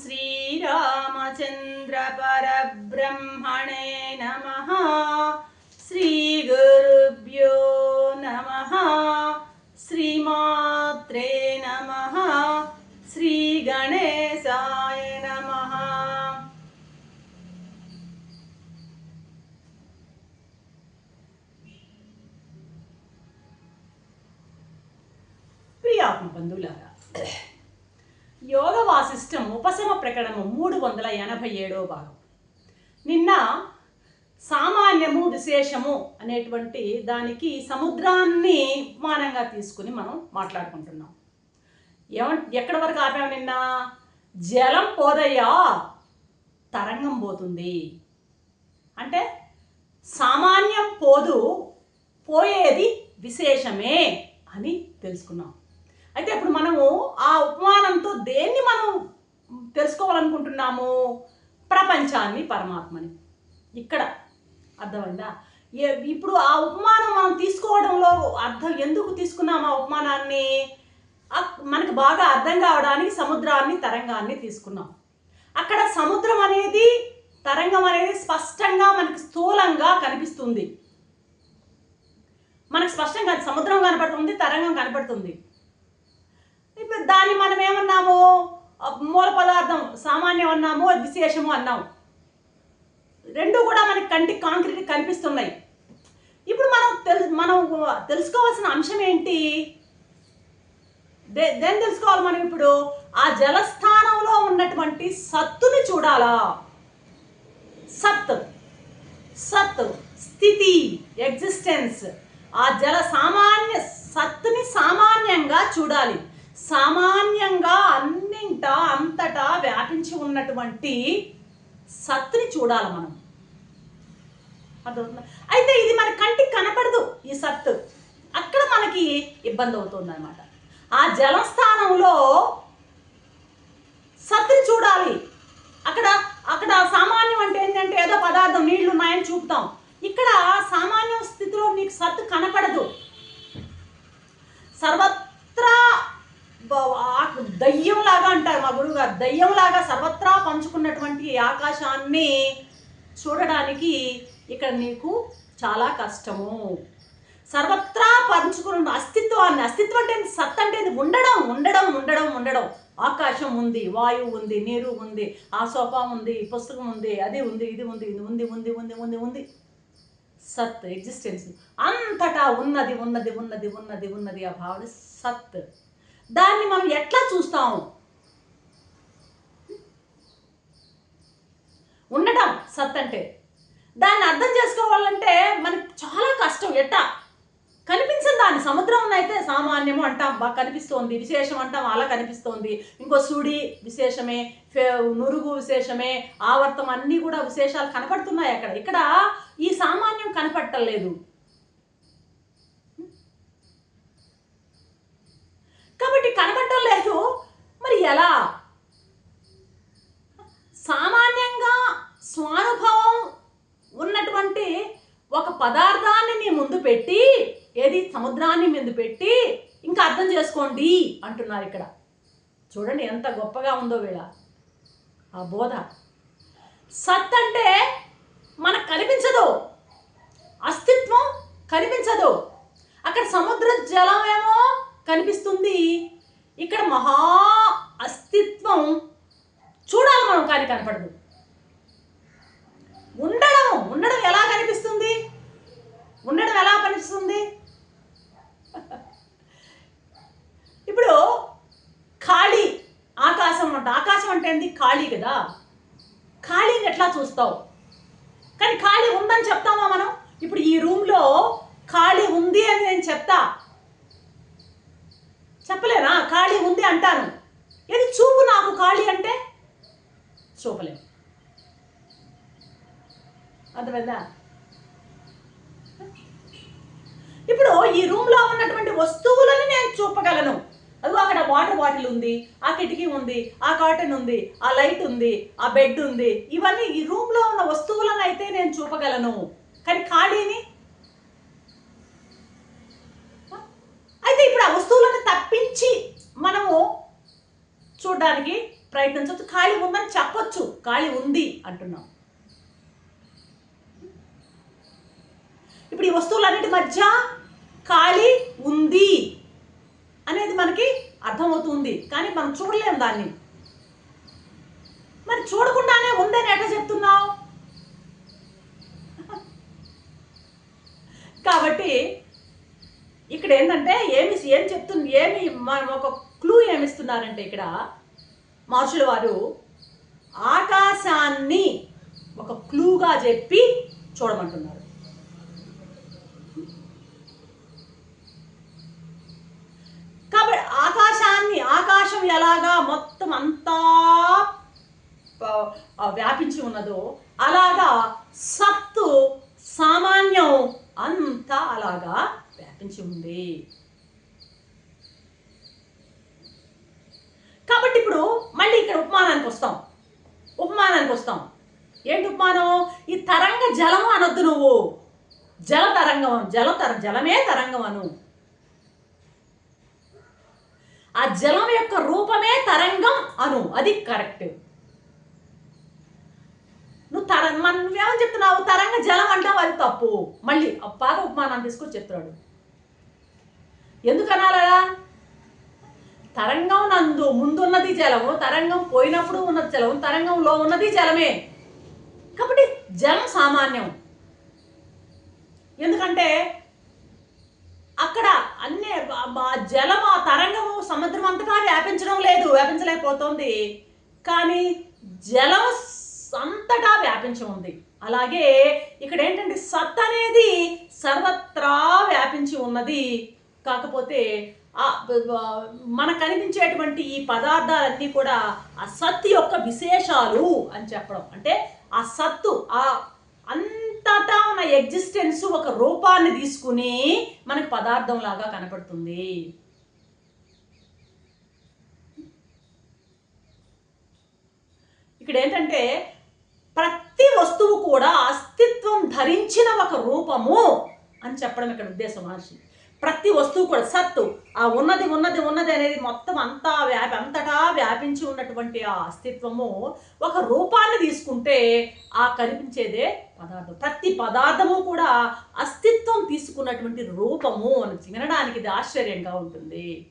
श्रीरामचन्द्रपरब्रह्मणे नमः श्रीगुरुभ्यो नमः श्रीमात्रे नमः श्रीगणेशाय नमः ప్రియాత్మ బంధువులారా యోగ వాసిష్టం ఉపశమ ప్రకటనము మూడు వందల ఎనభై ఏడవ భాగం. నిన్న సామాన్యము విశేషము అనేటువంటి దానికి సముద్రాన్ని మానంగా తీసుకుని మనం మాట్లాడుకుంటున్నాం. ఏమ ఎక్కడి వరకు ఆపాము నిన్న? జలం పోదయ్యా తరంగం పోతుంది. అంటే సామాన్య పోదు పోయేది విశేషమే అని తెలుసుకున్నాం. అయితే ఇప్పుడు మనము ఆ ఉపమానంతో దేన్ని మనం తెలుసుకోవాలనుకుంటున్నాము? ప్రపంచాన్ని పరమాత్మని. ఇక్కడ అర్థమైందా? ఏ- ఇప్పుడు ఆ ఉపమానం మనం తీసుకోవడంలో అర్థం ఎందుకు తీసుకున్నాం ఆ ఉపమానాన్ని? మనకు బాగా అర్థం కావడానికి సముద్రాన్ని తరంగాన్ని తీసుకున్నాం. అక్కడ సముద్రం అనేది తరంగం అనేది స్పష్టంగా మనకి స్థూలంగా కనిపిస్తుంది. మనకు స్పష్టంగా సముద్రం కనపడుతుంది తరంగం కనపడుతుంది. దాన్ని మనం ఏమన్నాము? మూల పదార్థం సామాన్యం అన్నాము అది విశేషము అన్నాము. రెండు కూడా మనకి కంటికి కాంక్రీట్ కనిపిస్తున్నాయి. ఇప్పుడు మనం తెలు మనం తెలుసుకోవాల్సిన అంశం ఏంటి? దే దేని తెలుసుకోవాలి మనం ఇప్పుడు? ఆ జలస్థానంలో ఉన్నటువంటి సత్తుని చూడాలా? సత్ సత్ స్థితి. ఎగ్జిస్టెన్స్. ఆ జల సామాన్య సత్తుని సామాన్యంగా చూడాలి. సామాన్యంగా అన్నింట అంతటా వ్యాపించి ఉన్నటువంటి సత్తుని చూడాలి మనం. అర్థమవుతుంది? అయితే ఇది మన కంటికి కనపడదు ఈ సత్తు. అక్కడ మనకి ఇబ్బంది అవుతుంది అనమాట ఆ జలస్థానంలో సత్తుని చూడాలి. అక్కడ అక్కడ సామాన్యం అంటే ఏంటంటే ఏదో పదార్థం నీళ్ళు ఉన్నాయని చూపుతాం. ఇక్కడ సామాన్య స్థితిలో నీకు సత్తు కనపడదు. సర్వత్రా దయ్యంలాగా అంటారు మా గురువు గారు దయ్యంలాగా సర్వత్రా పంచుకున్నటువంటి ఆకాశాన్ని చూడడానికి ఇక్కడ నీకు చాలా కష్టము. సర్వత్రా పంచుకున్న అస్తిత్వాన్ని అస్తిత్వం అంటే సత్ అంటే ఇది ఉండడం ఉండడం ఉండడం ఉండడం. ఆకాశం ఉంది వాయువు ఉంది నీరు ఉంది ఆ సోఫా ఉంది పుస్తకం ఉంది అది ఉంది ఇది ఉంది ఇది ఉంది ఉంది ఉంది ఉంది ఉంది. సత్ ఎగ్జిస్టెన్స్ అంతటా ఉన్నది ఉన్నది ఉన్నది ఉన్నది ఉన్నది ఆ భావన సత్. దాన్ని మనం ఎట్లా చూస్తాం? ఉండటం సత్ అంటే దాన్ని అర్థం చేసుకోవాలంటే మనకి చాలా కష్టం ఎట్టా? కనిపించని దాన్ని సముద్రం అయితే సామాన్యము అంటాం బాగా కనిపిస్తోంది విశేషం అంటాం అలా కనిపిస్తోంది. ఇంకో సుడి విశేషమే ఫే- నురుగు విశేషమే ఆవర్తం అన్నీ కూడా విశేషాలు కనపడుతున్నాయి అక్కడ. ఇక్కడ ఈ సామాన్యం కనపడటం లేదు మరి ఎలా? సామాన్యంగా స్వానుభవం ఉన్నటువంటి ఒక పదార్థాన్ని నీ ముందు పెట్టి ఏది? సముద్రాన్ని ముందు పెట్టి ఇంకా అర్థం చేసుకోండి అంటున్నారు ఇక్కడ. చూడండి ఎంత గొప్పగా ఉందో వీళ్ళ ఆ బోధ. సత్ అంటే మనకు కనిపించదు. అస్తిత్వం కనిపించదు. అక్కడ సముద్ర జలం ఏమో కనిపిస్తుంది. ఇక్కడ మహా అస్తిత్వం చూడాలి మనం కానీ కనపడదు. ఉండడం ఉండడం ఎలా కనిపిస్తుంది? ఉండడం ఎలా కనిపిస్తుంది ఇప్పుడు ఖాళీ ఆకాశం అంట ఆకాశం అంటే ఏంది? ఖాళీ కదా. ఖాళీని ఎట్లా చూస్తావు? కానీ ఖాళీ ఉందని చెప్తామా మనం? ఇప్పుడు ఈ రూమ్లో ఖాళీ ఉంది అని నేను చెప్తా. చెప్పలేనా? ఖాళీ ఉంది అంటాను. ఏది చూపు నాకు ఖాళీ అంటే? చూపలేము అర్థమైందా? ఇప్పుడు ఈ రూమ్లో ఉన్నటువంటి వస్తువులని నేను చూపగలను. అదిగో అక్కడ వాటర్ బాటిల్ ఉంది ఆ కిటికీ ఉంది ఆ కాటన్ ఉంది ఆ లైట్ ఉంది ఆ బెడ్ ఉంది. ఇవన్నీ ఈ రూమ్లో ఉన్న వస్తువులను అయితే నేను చూపగలను. కానీ ఖాళీని అయితే ఇప్పుడు ఆ వస్తువులను తప్పించి మనము చూడడానికి ప్రయత్నించవచ్చు ఖాళీ ఉందని చెప్పొచ్చు. ఖాళీ ఉంది అంటున్నాం. ఇప్పుడు ఈ వస్తువులన్నిటి మధ్య ఖాళీ ఉంది అనేది మనకి అర్థమవుతుంది. కానీ మనం చూడలేం దాన్ని. మరి చూడకుండానే ఉందని ఎట్లా చెప్తున్నావు? కాబట్టి ఇక్కడ ఏంటంటే ఏమి ఏం చెప్తుంది ఏమి మనం ఒక క్లూ ఏమిస్తున్నారంటే ఇక్కడ మహర్షుల వారు ఆకాశాన్ని ఒక క్లూగా చెప్పి చూడమంటున్నారు. కాబట్టి ఆకాశాన్ని ఆకాశం ఎలాగా మొత్తం అంతా వ్యాపించి ఉన్నదో అలాగా సత్తు సామాన్యం అంతా అలాగా వ్యాపించి ఉంది కాబట్టి ఇప్పుడు మళ్ళీ ఇక్కడ ఉపమానానికి వస్తాం? ఉపమానానికి వస్తాం. ఏంటి ఉపమానం? ఈ తరంగ జలం అనొద్దు నువ్వు. జల తరంగం జల తర జలమే తరంగం అను. ఆ జలం యొక్క రూపమే తరంగం అను. అది కరెక్ట్. నువ్వు తర మన నువ్వేమని చెప్తున్నావు? తరంగ జలం అంటావు అది తప్పు. మళ్ళీ ఆ పాత ఉపమానాన్ని తీసుకొని చెప్తున్నాడు. ఎందుకు తరంగం నందు ముందున్నది జలము తరంగం పోయినప్పుడు ఉన్నది జలం తరంగంలో ఉన్నది జలమే. కాబట్టి జలం సామాన్యం. ఎందుకంటే అక్కడ అన్ని ఆ- ఆ జలం ఆ తరంగము సముద్రం అంతటా వ్యాపించడం లేదు వ్యాపించలేకపోతుంది. కానీ జలం అంతటా వ్యాపించి ఉంది అలాగే ఇక్కడ ఏంటంటే సత్ అనేది సర్వత్రా వ్యాపించి ఉన్నది. కాకపోతే మనకు కనిపించేటువంటి ఈ పదార్థాలన్నీ కూడా ఆ సత్తు యొక్క విశేషాలు అని చెప్పడం. అంటే ఆ సత్తు ఆ అంతటా ఉన్న ఎగ్జిస్టెన్స్ ఒక రూపాన్ని తీసుకుని మనకు పదార్థం లాగా కనపడుతుంది. ఇక్కడ ఏంటంటే ప్రతి వస్తువు కూడా అస్తిత్వం ధరించిన ఒక రూపము అని చెప్పడం ఇక్కడ ఉద్దేశం మహర్షి. ప్రతి వస్తువు కూడా సత్తు. ఆ ఉన్నది ఉన్నది ఉన్నది అనేది మొత్తం అంతా వ్యాపి అంతటా వ్యాపించి ఉన్నటువంటి ఆ అస్తిత్వము ఒక రూపాన్ని తీసుకుంటే ఆ కనిపించేదే పదార్థం. ప్రతి పదార్థము కూడా అస్తిత్వం తీసుకున్నటువంటి రూపము అని వినడానికి ఇది ఆశ్చర్యంగా ఉంటుంది.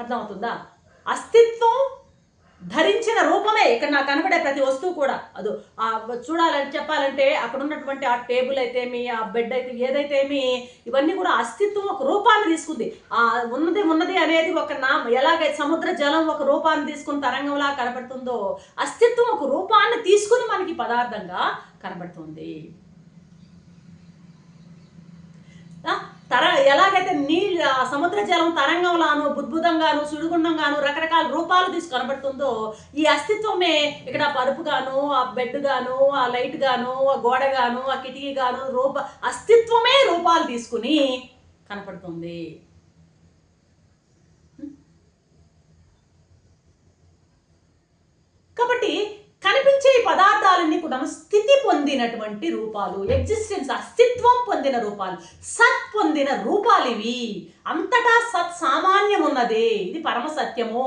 అర్థమవుతుందా? అస్తిత్వం ధరించిన రూపమే ఇక్కడ నాకు కనబడే ప్రతి వస్తువు కూడా. అది చూడాలని చెప్పాలంటే అక్కడ ఉన్నటువంటి ఆ టేబుల్ అయితేమి ఆ బెడ్ అయితే ఏదైతేమి ఇవన్నీ కూడా అస్తిత్వం ఒక రూపాన్ని తీసుకుంది. ఆ ఉన్నది ఉన్నది అనేది ఒక నా ఎలాగైతే సముద్ర జలం ఒక రూపాన్ని తీసుకుని తరంగంలా కనబడుతుందో అస్తిత్వం ఒక రూపాన్ని తీసుకుని మనకి పదార్థంగా కనబడుతుంది ఆ, తర ఎలాగైతే నీళ్ళ సముద్ర జలం తరంగంలాను బుద్భుతంగాను సుడిగుండంగాను రకరకాల రూపాలు తీసి కనబడుతుందో ఈ అస్తిత్వమే ఇక్కడ ఆ పరుపు గాను ఆ బెడ్ గాను ఆ లైట్ గాను ఆ గోడ గాను ఆ కిటికీ గాను రూప అస్తిత్వమే రూపాలు తీసుకుని కనపడుతుంది. కాబట్టి కనిపించే ఈ పదార్థాలన్నీ కూడా స్థితి పొందినటువంటి రూపాలు ఎగ్జిస్టెన్స్ అస్తిత్వం పొందిన రూపాలు సత్ పొందిన రూపాలు ఇవి. అంతటా సత్ సామాన్యం ఉన్నది ఇది పరమ సత్యము.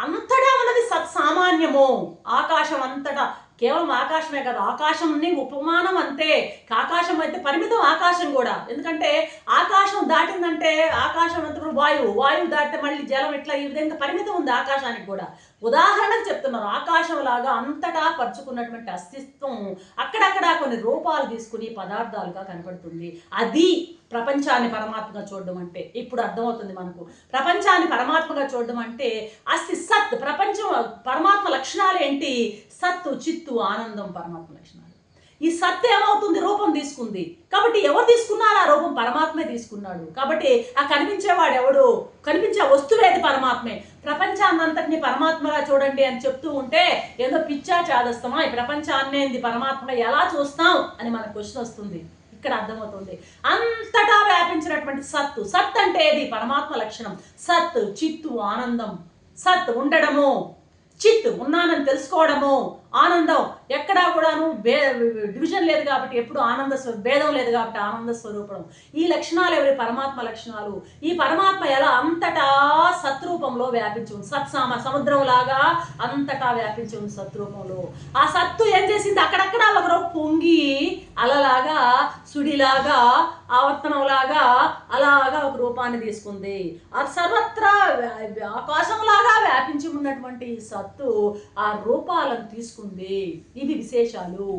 అంతటా ఉన్నది సత్ సామాన్యము. ఆకాశం అంతటా. కేవలం ఆకాశమే కాదు ఆకాశంని ఉపమానం అంతే. ఆకాశం అయితే పరిమితం ఆకాశం కూడా. ఎందుకంటే ఆకాశం దాటిందంటే ఆకాశం అంతా వాయువు. వాయువు దాటితే మళ్ళీ జలం ఇట్లా ఈ విధంగా పరిమితం ఉంది ఆకాశానికి కూడా. ఉదాహరణకు చెప్తున్నాను ఆకాశం లాగా అంతటా పరుచుకున్నటువంటి అస్తిత్వం అక్కడక్కడ కొన్ని రూపాలు తీసుకుని పదార్థాలుగా కనపడుతుంది. అది ప్రపంచాన్ని పరమాత్మగా చూడడం అంటే ఇప్పుడు అర్థమవుతుంది మనకు. ప్రపంచాన్ని పరమాత్మగా చూడడం అంటే అస్తి సత్ ప్రపంచం పరమాత్మ లక్షణాలు ఏంటి? సత్తు చిత్తు ఆనందం పరమాత్మ లక్షణాలు. ఈ సత్ ఏమవుతుంది? రూపం తీసుకుంది. కాబట్టి ఎవరు తీసుకున్నారు? ఆ రూపం పరమాత్మే తీసుకున్నాడు. కాబట్టి ఆ కనిపించేవాడు ఎవడు కనిపించే వస్తువేది పరమాత్మే? ప్రపంచాన్నంతటిని పరమాత్మగా చూడండి అని చెప్తూ ఉంటే ఏదో పిచ్చా చాదస్తమా? ఈ ప్రపంచాన్నేంది పరమాత్మ ఎలా చూస్తాం? అని మన క్వశ్చన్ వస్తుంది. ఇక్కడ అర్థమవుతుంది. అంతటా వ్యాపించినటువంటి సత్తు. సత్ అంటే ఏది? పరమాత్మ లక్షణం. సత్ చిత్తు ఆనందం. సత్ ఉండడము. చిత్ ఉన్నానని తెలుసుకోవడము ఆనందం ఎక్కడా కూడాను బే డివిజన్ లేదు కాబట్టి ఎప్పుడు ఆనంద స్వ- భేదం లేదు కాబట్టి ఆనంద స్వరూపం. ఈ లక్షణాలు ఎవరి? పరమాత్మ లక్షణాలు. ఈ పరమాత్మ ఎలా? అంతటా సత్రూపంలో వ్యాపించి ఉంది. సత్సామ సముద్రం లాగా అంతటా వ్యాపించి ఉంది సత్రూపంలో. ఆ సత్తు ఏం చేసింది? అక్కడక్కడ ఒకరో పొంగి అలలాగా సుడిలాగా రూపాన్ని తీసుకుంది. ఆ సర్వత్రా ఆకాశంలాగా వ్యాపించి ఉన్నటువంటి సత్తు ఆ రూపాలను తీసుకుంది. ఇవి విశేషాలు.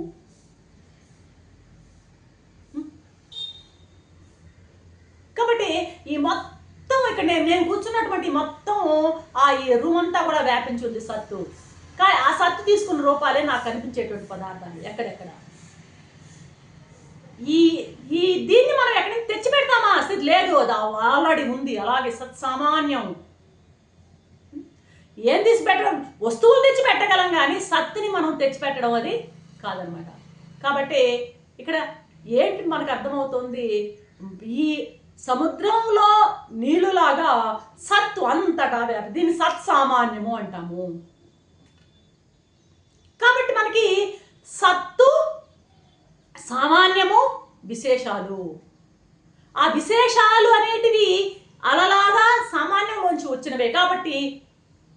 కాబట్టి ఈ మొత్తం ఇక్కడ నేను నేను కూర్చున్నటువంటి మొత్తం ఆ ఈ రూమ్ అంతా కూడా వ్యాపించి ఉంది సత్తు. కానీ ఆ సత్తు తీసుకున్న రూపాలే నాకు కనిపించేటువంటి పదార్థాలు ఎక్కడెక్కడ? ఈ ఈ దీన్ని మనం ఎక్కడి నుంచి తెచ్చి పెడతామా అసలు లేదు అది ఆల్రెడీ ఉంది. అలాగే సత్సామాన్యం. ఏం తీసి పెట్టడం వస్తువులు తెచ్చి పెట్టగలం కానీ సత్తుని మనం తెచ్చి పెట్టడం అది కాదనమాట. కాబట్టి ఇక్కడ ఏంటి మనకు అర్థమవుతుంది? ఈ సముద్రంలో నీళ్ళులాగా సత్తు అంతటా వ్యాపి దీన్ని సత్సామాన్యము అంటాము. కాబట్టి మనకి సత్తు సామాన్యము విశేషాలు. ఆ విశేషాలు అనేటివి అలలాగా సామాన్యంలోంచి వచ్చినవే కాబట్టి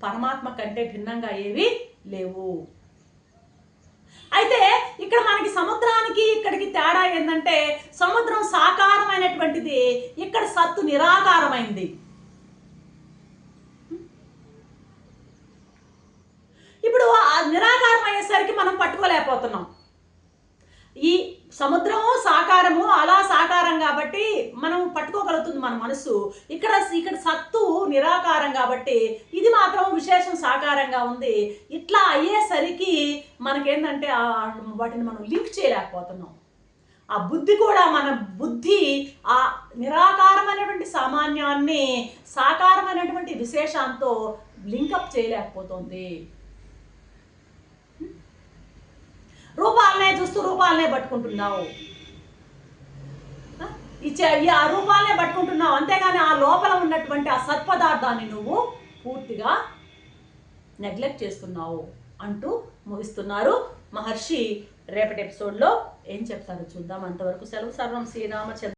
పరమాత్మ కంటే భిన్నంగా ఏవి లేవు. అయితే ఇక్కడ మనకి సముద్రానికి ఇక్కడికి తేడా ఏంటంటే సముద్రం సాకారమైనటువంటిది ఇక్కడ సత్తు నిరాకారమైంది. ఇప్పుడు ఆ నిరాకారం అయ్యేసరికి మనం పట్టుకోలేకపోతున్నాం. ఈ సముద్రము సాకారము అలా సాకారం కాబట్టి మనం పట్టుకోగలుగుతుంది మన మనసు ఇక్కడ ఇక్కడ సత్తు నిరాకారం కాబట్టి ఇది మాత్రం విశేషం సాకారంగా ఉంది. ఇట్లా అయ్యేసరికి మనకేంటంటే వాటిని మనం లింక్ చేయలేకపోతున్నాం. ఆ బుద్ధి కూడా మన బుద్ధి ఆ నిరాకారమైనటువంటి సామాన్యాన్ని సాకారమైనటువంటి విశేషంతో లింకప్ చేయలేకపోతుంది. రూపాలనే చూస్తూ రూపాలనే పట్టుకుంటున్నావు. ఇచ్చే ఈ ఆ రూపాలనే పట్టుకుంటున్నావు. అంతేగాని ఆ లోపల ఉన్నటువంటి ఆ సత్పదార్థాన్ని నువ్వు పూర్తిగా నెగ్లెక్ట్ చేస్తున్నావు అంటూ ముగిస్తున్నారు మహర్షి రేపటి ఎపిసోడ్లో ఏం చెప్తారో చూద్దాం. అంతవరకు సెలవు సర్వం శ్రీరామచంద్ర